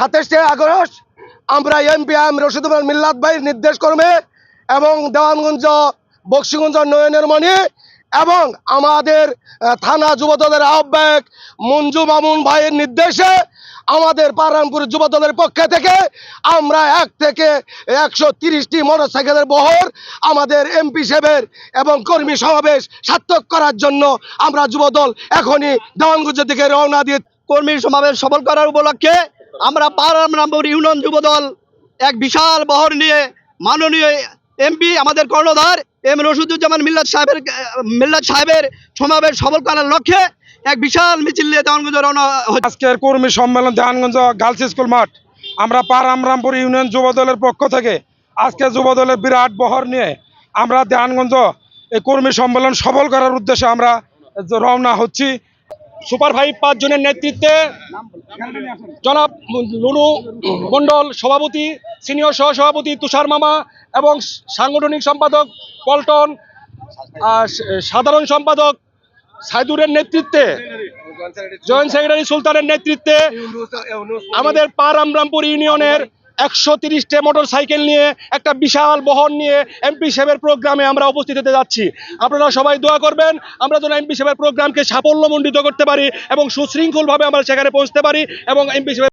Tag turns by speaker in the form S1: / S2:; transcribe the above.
S1: সাতাশে আগস্ট আমরা MP M Rashidul মিল্লাত ভাইয়ের নির্দেশ কর্মে এবং দেওয়ানগঞ্জ, বক্সিগঞ্জ নয়নের মণি এবং আমাদের থানা যুবদলের আহ্বায়ক মঞ্জু মামুন ভাইয়ের নির্দেশে আমাদের পারামপুর যুবদলের পক্ষ থেকে আমরা এক থেকে একশো তিরিশটি মোটর সাইকেলের বহর আমাদের এমপি সাহেবের এবং কর্মী সমাবেশ সার্থক করার জন্য আমরা যুবদল এখনই দেওয়ানগঞ্জের দিকে রওনা দিয়ে
S2: কর্মী সমাবেশ সফল করার উপলক্ষে আমরা পারামরামপুর ইউনিয়ন যুবদল। এক বিশাল বহর নিয়ে মাননীয় এমপি, আমাদের কর্ণধার এম রশিদুজ্জামান মিল্লাত সাহেবের মিল্লাত সাহেবের সমাবেশ সফল করার লক্ষ্যে এক বিশাল মিছিল নিয়ে দেওয়ানগঞ্জ রওনা
S3: আজকের কর্মী সম্মেলন দেহানগঞ্জ গার্লস স্কুল মাঠ। আমরা পার আমরামপুর ইউনিয়ন যুব দলের পক্ষ থেকে। আজকে যুবদলের বিরাট বহর নিয়ে আমরা দেহানগঞ্জ এই কর্মী সম্মেলন সফল করার উদ্দেশ্যে আমরা রওনা হচ্ছি।
S4: সুপার ফাইভ পাঁচজনের নেতৃত্বে জনাব লুনু মণ্ডল সভাপতি, সিনিয়র সহ সভাপতি তুষার মামা এবং সাংগঠনিক সম্পাদক পল্টন সাধারণ সম্পাদক সাইদুরের নেতৃত্বে, জয়েন্ট সেক্রেটারি সুলতানের নেতৃত্বে, আমাদের পারামরামপুর ইউনিয়নের একশো তিরিশটে মোটর সাইকেল নিয়ে, একটা বিশাল বহন নিয়ে এমপি সাহেবের প্রোগ্রামে আমরা উপস্থিত হতে যাচ্ছি। আপনারা সবাই দোয়া করবেন, আমরা যেন এমপি সাহেবের প্রোগ্রামকে সাফল্যমণ্ডিত করতে পারি এবং সুশৃঙ্খলভাবে আমরা সেখানে পৌঁছতে পারি এবং এমপি সাহেব